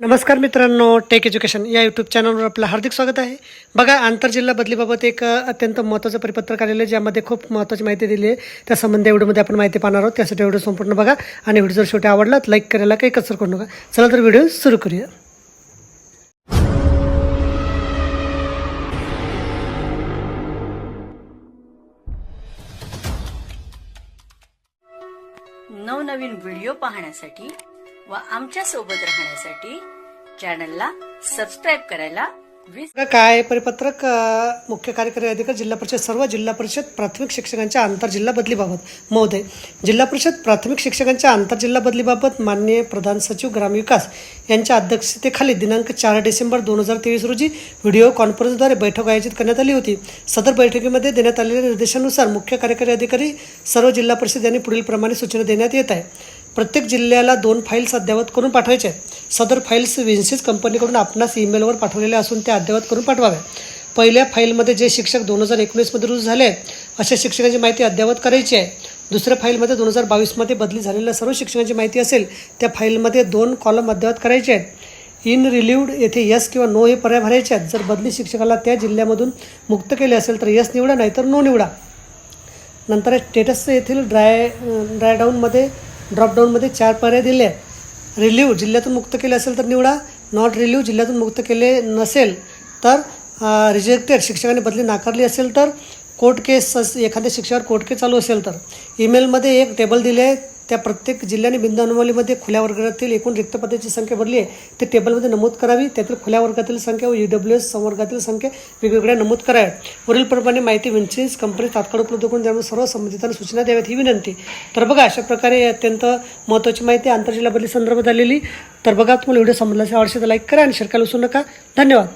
नमस्कार मित्रांनो take education या यूट्यूब चॅनलवर आपलं हार्दिक स्वागत आहे. बघा आंतरजिल्हा बदलीबाबत एक अत्यंत महत्त्वाचं परिपत्रक आलेलं आहे ज्यामध्ये खूप महत्त्वाची माहिती दिली आहे. त्या संबंधी व्हिडिओमध्ये आपण माहिती पाहणार आहोत. त्यासाठी व्हिडिओ संपूर्ण बघा आणि व्हिडिओ जर शेवटी आवडला तर लाईक करायला काही कसर करू नका. चला तर व्हिडिओ सुरू करूया. नवनवीन व्हिडिओ पाहण्यासाठी व आमच्यासोबत राहण्यासाठी चॅनलला सबस्क्राईब करायला काय परिपत्रक मुख्य कार्यकारी अधिकारी जिल्हा परिषद सर्व जिल्हा परिषद प्राथमिक शिक्षकांच्या आंतरजिल्हा बदलीबाबत महोदय जिल्हा परिषद प्राथमिक शिक्षकांच्या आंतरजिल्हा बदलीबाबत माननीय प्रधान सचिव ग्रामविकास यांच्या अध्यक्षतेखाली दिनांक चार डिसेंबर दोन हजार तेवीस रोजी व्हिडिओ कॉन्फरन्सद्वारे बैठक आयोजित करण्यात आली होती. सदर बैठकीमध्ये देण्यात आलेल्या निर्देशानुसार मुख्य कार्यकारी अधिकारी सर्व जिल्हा परिषद यांनी पुढील प्रमाणे सूचना देण्यात येत आहे. प्रत्येक जिल्ह्याला दोन फाईल्स अद्ययावत करून पाठवायचे आहेत. सदर फाईल्स विन्सिस कंपनीकडून आपणास ईमेलवर पाठवलेल्या असून त्या अद्ययावत करून पाठवाव्या पहिल्या फाईलमध्ये जे शिक्षक दोन हजार एकोणीसमध्ये रुजू झाले अशा शिक्षकांची माहिती अद्ययावत करायची आहे. दुसऱ्या फाईलमध्ये दोन हजार बावीसमध्ये बदली झालेल्या सर्व शिक्षकांची माहिती असेल त्या फाईलमध्ये दोन कॉलम अद्ययावत करायचे आहेत. इन रिलीव्ड येथे यस किंवा नो हे पर्याय भरायचे आहेत. जर बदली शिक्षकाला त्या जिल्ह्यामधून मुक्त केले असेल तर यस निवडा नाहीतर नो निवडा. नंतर स्टेटस येथील ड्राय ड्रायडाऊनमध्ये ड्रॉपडाऊनमध्ये चार पर्याय दिले आहेत. रिलीव्ह जिल्ह्यातून मुक्त केले असेल तर निवडा. नॉट रिलीव्ह जिल्ह्यातून मुक्त केले नसेल तर रिजेक्टेड शिक्षकाने बदली नाकारली असेल तर कोर्ट केस एखाद्या शिक्षकावर कोर्ट केस चालू असेल तर. ईमेलमध्ये एक टेबल दिले. आहे त्या प्रत्येक जिल्ह्याने बिंदू अनुमालीमध्ये खुल्या वर्गातील एकूण रिक्त पदाची संख्या भरली आहे. ते टेबलमध्ये नमूद करावी. त्यातील खुल्या वर्गातील संख्या व ई डब्ल्यू एस संवर्गातील संख्या वेगवेगळ्या नमूद कराव्या वरीलप्रमाणे माहिती विन्सिन्स कंपनी तात्काळ उपलब्ध करून त्यामुळे सर्व संबंधितांना सूचना द्याव्यात ही विनंती. तर बघा अशा प्रकारे अत्यंत महत्त्वाची माहिती आंतरजिल्हा बदली संदर्भात आलेली. तर बघा तुम्हाला व्हिडिओ समजला असेल आवश्यक लाईक करा आणि शेअर करायला विसरू नका. धन्यवाद.